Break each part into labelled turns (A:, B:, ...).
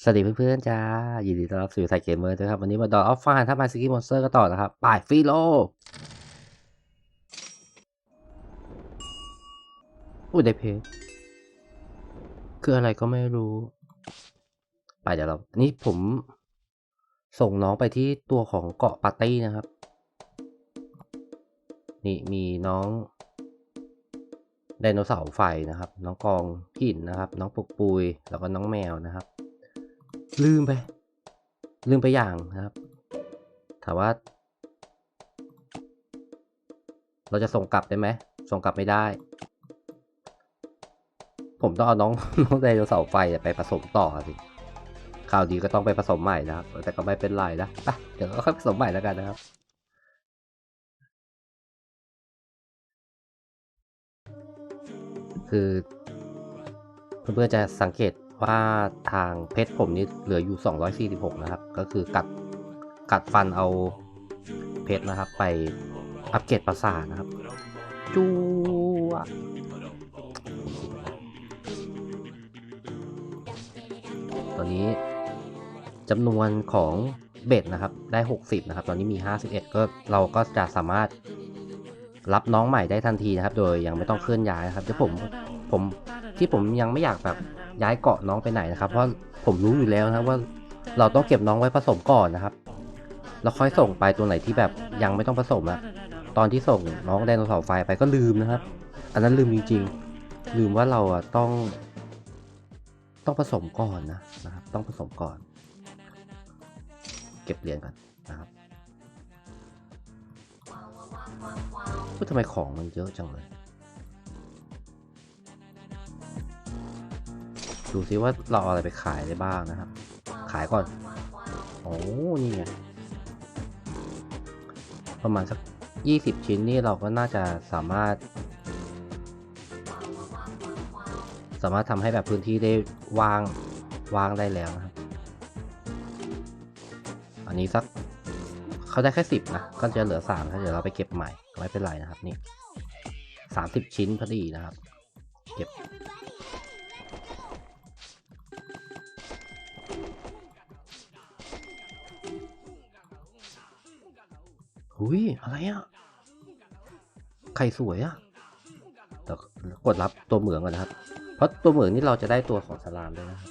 A: สวัสดีเพื่อนๆจ้า ยินดีต้อนรับสู่ไทยเกมเมอร์นะครับ วันนี้มาดออฟฟานถ้ามาสกิมอนสเตอร์ก็ต่อนะครับ ป่ายฟีโล อุ้ยได้เพจคืออะไรก็ไม่รู้ ไปเดี๋ยวเรานนี้ผม ส่งน้องไปที่ตัวของเกาะปาร์ตี้นะครับ นี่มีน้องไดโนเสาร์ไฟนะครับ น้องกองหินนะครับ น้องปุกปุย แล้วก็น้องแมวนะครับ ลืมไป ลืมไปอย่างนะครับ ถามว่า เราจะส่งกลับได้ไหม ส่งกลับไม่ได้ ผมต้องเอาน้องน้องไดโนเสาร์ไฟไปผสมต่อสิข่าวดีก็ต้องไปผสมใหม่นะครับ แต่ก็ไม่เป็นไรนะไปเดี๋ยวก็ค่อยผสมใหม่แล้วกันนะครับคือเพื่อนๆจะสังเกต ว่าทางเพชรผมนี่เหลืออยู่ 246 นะครับ ก็คือกัดกัดฟันเอาเพชรนะครับ ไปอัปเกรดประสาทนะครับ จูตอนนี้จำนวนของเบ็ดนะครับ ได้ 60 นะครับ ตอนนี้มี 51 ก็เราก็จะสามารถรับน้องใหม่ได้ทันทีนะครับ โดยยังไม่ต้องเคลื่อนย้ายนะครับเดี๋ยวผมผมที่ผมยังไม่อยากแบบ ย้ายเกาะน้องไปไหนนะครับ เพราะผมรู้อยู่แล้วนะครับว่าเราต้องเก็บน้องไว้ผสมก่อนนะครับแล้วค่อยส่งไปตัวไหนที่แบบยังไม่ต้องผสมอะตอนที่ส่งน้องไดโนเสาร์ไฟไปก็ลืมนะครับ อันนั้นลืมจริงๆ ลืมว่าเราอะต้อง ต้องผสมก่อนนะนะครับ ต้องผสมก่อน เก็บเหรียญก่อนนะครับทำไมของมันเยอะจังเลย ดูซิว่าเราเอาอะไรไปขายได้บ้างนะครับ ขายก่อน โอ้นี่ไง ประมาณสักยี่สิบชิ้นนี่เราก็น่าจะสามารถ สามารถทำให้แบบพื้นที่ได้ว่างว่างได้แล้วนะครับ อันนี้สักเขาได้แค่สิบนะ ก็จะเหลือสามถ้าเดี๋ยวเราไปเก็บใหม่ ไม่เป็นไรนะครับนี่สามสิบชิ้นพอดีนะครับ เก็บ หุยอะไรอะไข่สวยอะแต่กดรับตัวเหมืองก่อนนะครับ เพราะตัวเหมืองนี่เราจะได้ตัวของสลามด้วยนะครับ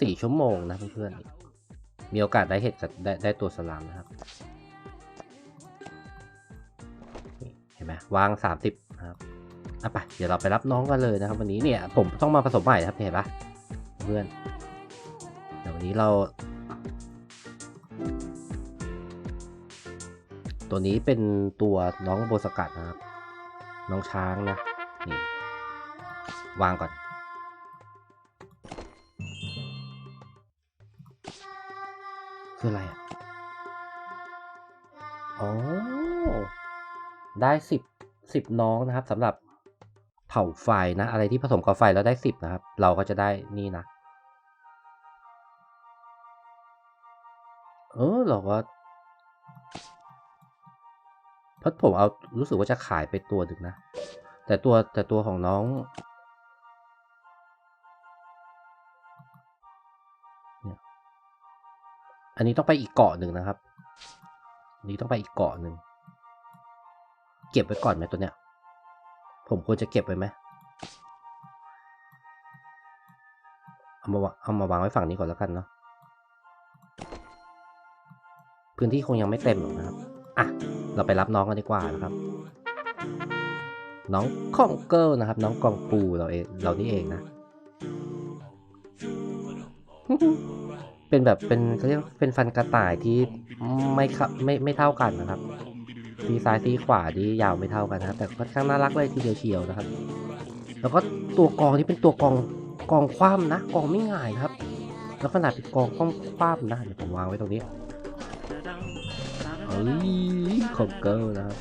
A: สี่ชั่วโมงนะเพื่อนๆ มีโอกาสได้เห็ดกับได้ได้ตัวสลามนะครับ เห็นไหมวางสามสิบนะครับอะไปเดี๋ยวเราไปรับน้องกันเลยนะครับ วันนี้เนี่ยผมต้องมาผสมใหม่นะครับเห็นปะเพื่อนเดี๋ยววันนี้เรา ตัวนี้เป็นตัวน้องโบสกัดนะครับ น้องช้างนะนี่วางก่อน คืออะไรอะอ๋อได้สิบสิบน้องนะครับสำหรับเผาไฟนะ อะไรที่ผสมกับไฟแล้วได้สิบนะครับ เราก็จะได้นี่นะ เออเราก็ ราะผมเอารู้สึกว่าจะขายไปตัวหนึ่งนะ แต่ตัวแต่ตัวของน้องเนี่ยอันนี้ต้องไปอีกเกาะหนึ่งนะครับอันนี้ต้องไปอีกเกาะหนึ่ง เก็บไว้ก่อนไหมตัวเนี้ย ผมควรจะเก็บไว้ไหมเอามาวางเอามาวางไว้ฝั่งนี้ก่อนแล้วกันเนาะพื้นที่คงยังไม่เต็มหรอกนะครับ อะ เราไปรับน้องกันดีกว่านะครับ น้องคองเกิลนะครับ น้องกองปูเราเองเรานี่เองนะ เป็นแบบเป็นเขาเรียกเป็นฟันกระต่ายที่ไม่ข้าไม่ไม่เท่ากันนะครับทีซ้ายทีขวาที่ยาวไม่เท่ากันนะครับแต่ค่อนข้างน่ารักเลยทีเดียวเชียวนะครับ แล้วก็ตัวกองที่เป็นตัวกองกองคว่ำนะกองไม่ง่ายครับ แล้วขนาดเป็นกองคว่ำนะเดี๋ยวผมวางไว้ตรงนี้ เฮ้ยคอมเกิลนะครับ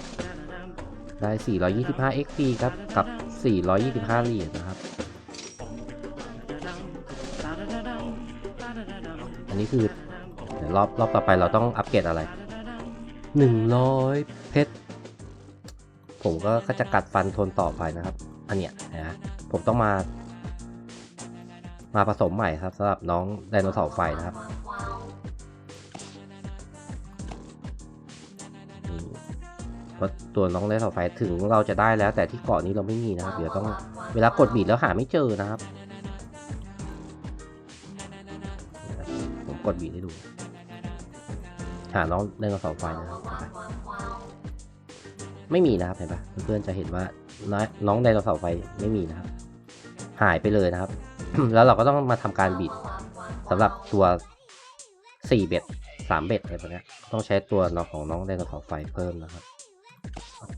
A: ได้ 425 XP ครับ กับ 425เหรียญนะครับ อันนี้คือเดี๋ยวรอบรอบต่อไปเราต้องอัปเกรดอะไร 100 เพชร ผมก็จะกัดฟันทนต่อไปนะครับ อันเนี้ยนะผมต้องมา มาผสมใหม่ครับสำหรับน้องไดโนเสาร์ไฟนะครับ เพราะตัวน้องไดโนเสาร์ไฟถึงเราจะได้แล้วแต่ที่เกาะนี้เราไม่มีนะครับ เดี๋ยวต้องเวลากดบีดแล้วหาไม่เจอนะครับนี่ครับผมกดบีดให้ดู หาน้องไดโนเสาร์ไฟนะครับ ไม่มีนะครับเห็นปะเพื่อนๆจะเห็นว่าน้อยน้องไดโนเสาร์ไฟไม่มีนะครับ หายไปเลยนะครับ แล้วเราก็ต้องมาทำการบิดสำหรับตัว4เบ็ด3เบ็ดอะไรแบบเนี้ยต้องใช้ตัวน้องของน้องไดโนเสาร์ไฟเพิ่มนะครับเอา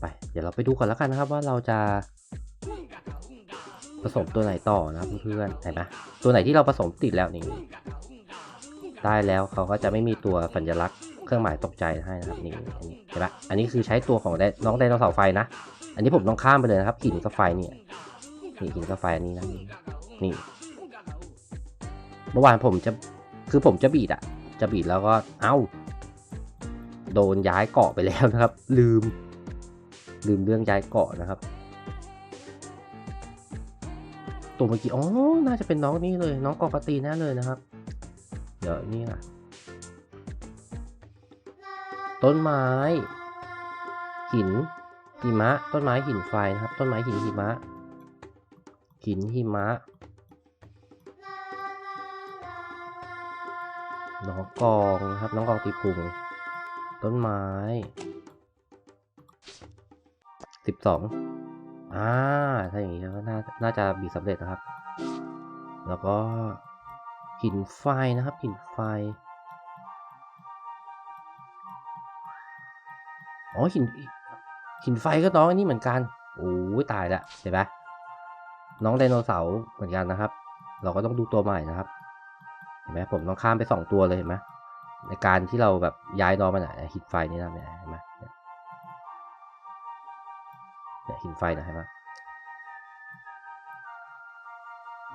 A: ไป เดี๋ยวเราไปดูก่อนแล้วกันนะครับว่าเราจะผสมตัวไหนต่อนะเพื่อนๆเห็นไหมตัวไหนที่เราผสมติดแล้วนี่ได้แล้วเขาก็จะไม่มีตัวสัญลักษณ์เครื่องหมายตกใจให้นะครับนี่เห็นปะอันนี้คือใช้ตัวของไดน้องไดโนเสาร์ไฟนะ อันนี้ผมต้องข้ามไปเลยนะครับหินกับไฟเนี่ยนี่หินกับไฟอันนี้นะนี่นี่เมื่อวานผมจะคือผมจะบีดอะจะบีดแล้วก็เอ้า โดนย้ายเกาะไปแล้วนะครับ ลืม ลืมเรื่องย้ายเกาะนะครับ ตัวเมื่อกี้อ๋อน่าจะเป็นน้องนี่เลย น้องกอกตีแน่เลยนะครับ เดี๋ยวนี่นะต้นไม้ หินหิมะ ต้นไม้หินไฟนะครับ ต้นไม้หินหิมะ หินหิมะน้องกองนะครับ น้องกองตีพุงต้นไม้ สิบสองอ่าถ้าอย่างนี้ก็น่าน่าจะบีบสำเร็จนะครับ แล้วก็หินไฟนะครับหินไฟอ๋อหินหินไฟก็น้องอันนี้เหมือนกันโอ้ยตายละเห็นไหมน้องไดโนเสาร์เหมือนกันนะครับ เราก็ต้องดูตัวใหม่นะครับ เห็นไหมผมต้องข้ามไปสองตัวเลยเห็นไหมในการที่เราแบบย้ายน้องมาไหนหินไฟนี่นะเห็นไหม หินไฟนะเห็นไหม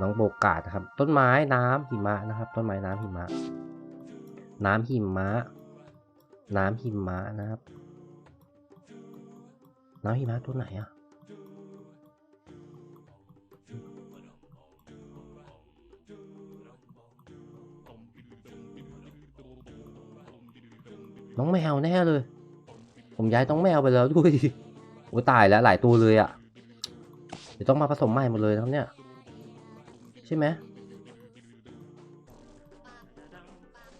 A: น้องโบกาดนะครับ ต้นไม้น้ำหิมะนะครับ ต้นไม้น้ำหิมะ น้ำหิมะ น้ำหิมะนะครับ น้ำหิมะตัวไหนอะน้องแมวแน่เลย ผมย้ายน้องแมวไปแล้วด้วยโอ้ยตายแล้วหลายตัวเลยอะ่ะ เดี๋ยวต้องมาผสมใหม่หมดเลยนะครับเนี่ย ใช่ไหม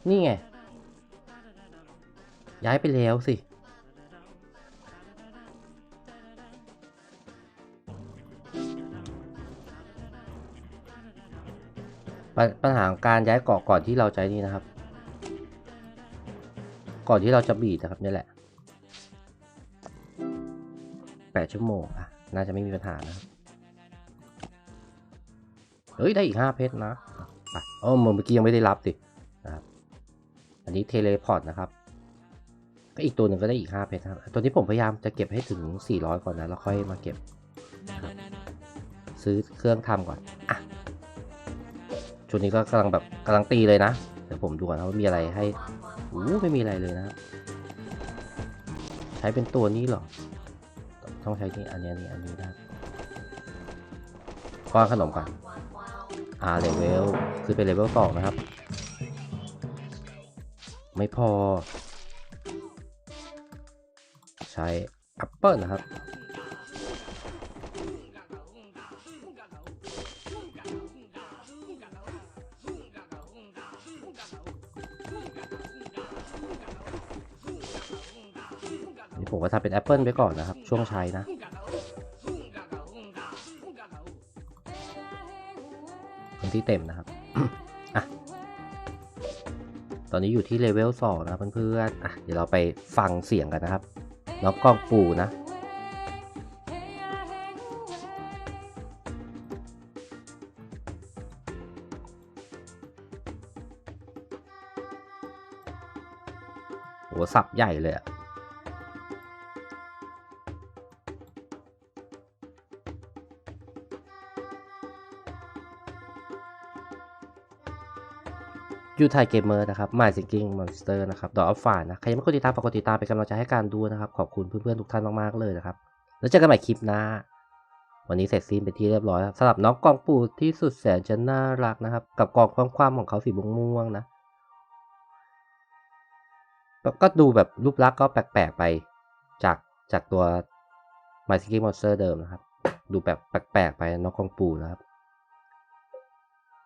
A: นี่ไง ย้ายไปแล้วสิ ปัญปัญหาของการย้ายเกาะก่อนที่เราจะนี่นะครับ ก่อนที่เราจะบีดนะครับนี่แหละ แปดชั่วโมง อะ น่าจะไม่มีปัญหานะ เฮ้ย ได้อีกห้าเพชรนะโอ้เมื่อกี้ยังไม่ได้รับสินะครับ อันนี้เทเลพอร์ตนะครับ ก็อีกตัวหนึ่งก็ได้อีกห้าเพชรครับ ตัวนี้ผมพยายามจะเก็บให้ถึงสี่ร้อยก่อนนะ แล้วค่อยมาเก็บ ซื้อเครื่องทำก่อน อะชุดนี้ก็กำลังแบบกำลังตีเลยนะ เดี๋ยวผมดูก่อนะว่ามีอะไรให้อู้ไม่มีอะไรเลยนะครับ ใช้เป็นตัวนี้หรอ ต้องใช้ที่อันนี้อันนี้อันนี้นะครับก้อนขนมก่อนอ่าเลเวลคือเป็นเลเวลสองนะครับ ไม่พอ ใช้แอปเปิลนะครับ ก็ทำเป็นแอปเปิลไปก่อนนะครับ ช่วงใช้นะพื้นที่เต็มนะครับอะตอนนี้อยู่ที่เลเวลสองนะเพื่อนๆอะเดี๋ยวเราไปฟังเสียงกันนะครับน้องกล้องปูนะโหสับใหญ่เลยอะ ยูไทยเกมเมอร์นะครับมาซิงกิ้งมอนสเตอร์นะครับดอกอัฟฟานนะใครยังไม่กดติดตามฝากกดติดตามเป็นกำลังใจให้การดูนะครับ ขอบคุณเพื่อนๆทุกท่านมากๆเลยนะครับ แล้วเจอกันใหม่คลิปหน้า วันนี้เสร็จสิ้นไปที่เรียบร้อยแล้วสำหรับน้องกองปูที่สุดแสนจะน่ารักนะครับ กับกองคว่ำๆของเขาสีม่วงๆนะแล้วก็ดูแบบรูปลักษณ์ก็แปลกๆไปจากจากตัว My Singing Monster เดิมนะครับ ดูแบบแปลกๆไปน้องกองปูนะครับ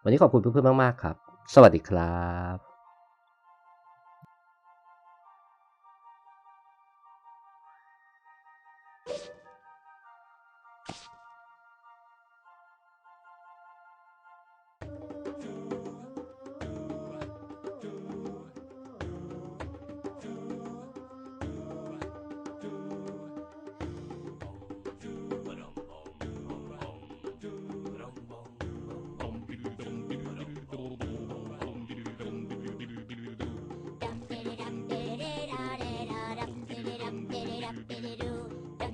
A: วันนี้ขอบคุณเพื่อนๆมากๆครับ สวัสดีครับ